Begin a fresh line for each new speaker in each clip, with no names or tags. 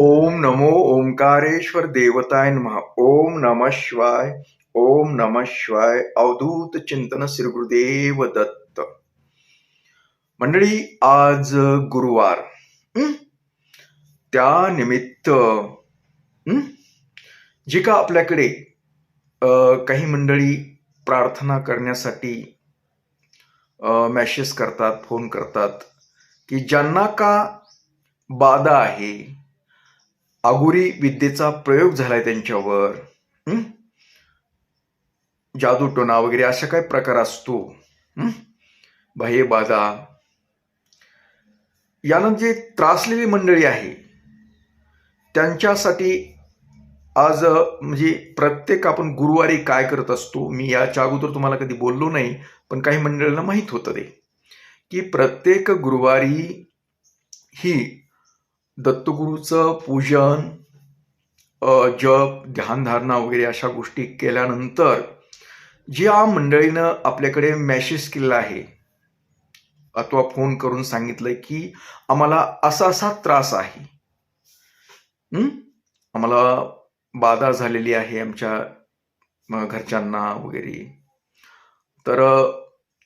ओम नमो ओंकारेश्वर देवताय नम। ओम नम शिवाय ओम नम शिवाय अवधूत चिंतन श्री गुरुदेव दत्त। मंडळी आज गुरुवार त्या निमित्त जे का आपल्याकडे काही मंडळी प्रार्थना करण्यासाठी मॅसेज करतात फोन करतात की ज्यांना का बाधा आहे आगुरी विद्येचा प्रयोग झालाय त्यांच्यावर. हं? जादूटोना वगैरे अशा काही प्रकार असतो. बाह्य बाधा. यानं जे त्रासलेली मंडळी आहे त्यांच्यासाठी आज म्हणजे प्रत्येक आपण गुरुवारी काय करत असतो मी याच्या अगोदर तुम्हाला कधी बोललो नाही पण काही मंडळींना माहीत होतं ते की प्रत्येक गुरुवारी ही दत्तगुरूचं पूजन जप ध्यानधारणा वगैरे अशा गोष्टी केल्यानंतर ज्या मंडळीनं आपल्याकडे मॅसेज केलेला आहे अथवा फोन करून सांगितलंय की आम्हाला असा असा त्रास आहे. आम्हाला बाधा झालेली आहे आमच्या घरच्यांना वगैरे. तर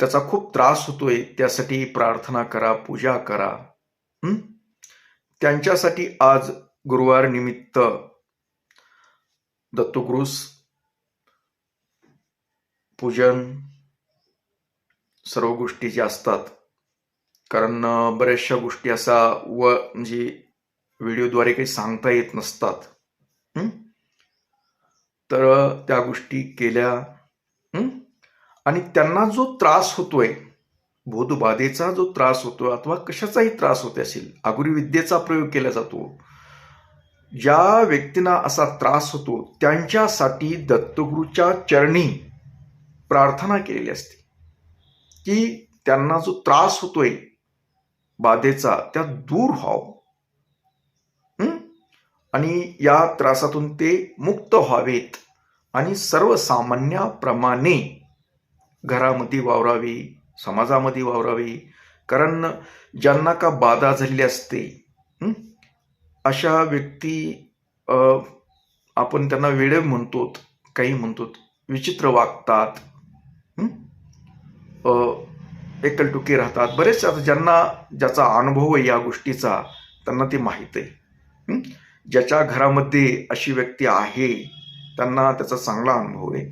त्याचा खूप त्रास होतोय त्यासाठी प्रार्थना करा पूजा करा. त्यांच्यासाठी आज गुरुवार निमित्त दत्तगुरुस पूजन सर्व गोष्टी ज्या असतात कारण बऱ्याचशा गोष्टी असा व म्हणजे व्हिडिओद्वारे काही सांगता येत नसतात. तर त्या गोष्टी केल्या. आणि त्यांना जो त्रास होतोय बोधबाधेचा जो त्रास होतो अथवा कशाचाही त्रास होत असेल आगुरी विद्येचा प्रयोग केला जातो. ज्या व्यक्तींना असा त्रास होतो त्यांच्यासाठी दत्तगुरूच्या चरणी प्रार्थना केलेली असते. की त्यांना जो त्रास होतोय बाधेचा त्या दूर व्हावं. आणि या त्रासातून ते मुक्त व्हावेत. आणि सर्वसामान्याप्रमाणे घरामध्ये वावरावे समाजामध्ये वावरावे. कारण ज्यांना का बाधा झालेली असते अशा व्यक्ती आपण त्यांना वेळे म्हणतो काही म्हणतो विचित्र वागतात एकलटुकी एकलटुके राहतात. बरेच आता ज्यांना ज्याचा अनुभव आहे या गोष्टीचा त्यांना ते माहीत आहे ज्याच्या घरामध्ये अशी व्यक्ती आहे त्यांना त्याचा चांगला अनुभव आहे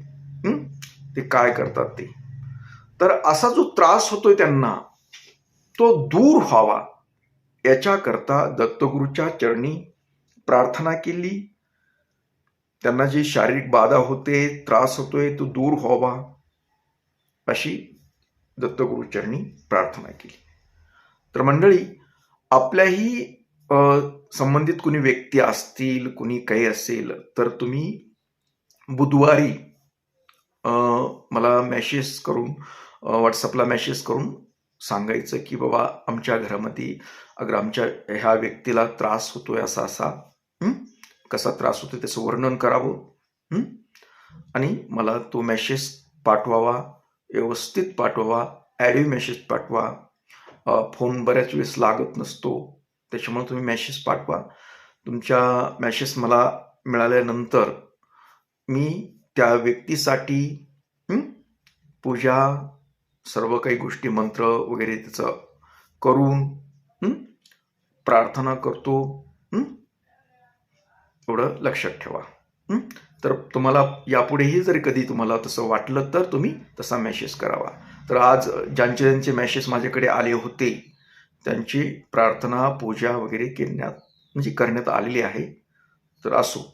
ते काय करतात ते? तर असा जो त्रास होतोय त्यांना तो दूर व्हावा. याच्याकरता दत्तगुरूच्या चरणी प्रार्थना केली. त्यांना जी शारीरिक बाधा होते त्रास होतोय तो दूर व्हावा. अशी दत्तगुरू चरणी प्रार्थना केली. तर मंडळी आपल्याही संबंधित कुणी व्यक्ती असतील कुणी काही असेल तर तुम्ही बुधवारी मला मॅसेज करून व्हॉट्सअपला मॅसेज करून सांगायचं की बाबा आमच्या घरामध्ये अगर आमच्या ह्या व्यक्तीला त्रास होतोय असा असा कसा त्रास होतोय त्याचं वर्णन करावं आणि मला तो मॅसेज पाठवावा व्यवस्थित पाठवावा ॲडिओ मेसेज पाठवा. फोन बऱ्याच वेळेस लागत नसतो त्याच्यामुळे तुम्ही मेसेज पाठवा. तुमच्या मेसेज मला मिळाल्यानंतर मी त्या व्यक्तीसाठी पूजा सर्व काही गोष्टी मंत्र वगैरे त्याचं करून प्रार्थना करतो एवढं लक्षात ठेवा तर तुम्हाला यापुढेही जर कधी तुम्हाला तसं वाटलं तर तुम्ही तसा मेसेज करावा. तर आज ज्यांचे ज्यांचे मेसेज माझ्याकडे आले होते त्यांची प्रार्थना पूजा वगैरे करण्यात म्हणजे करण्यात आलेली आहे तर असो.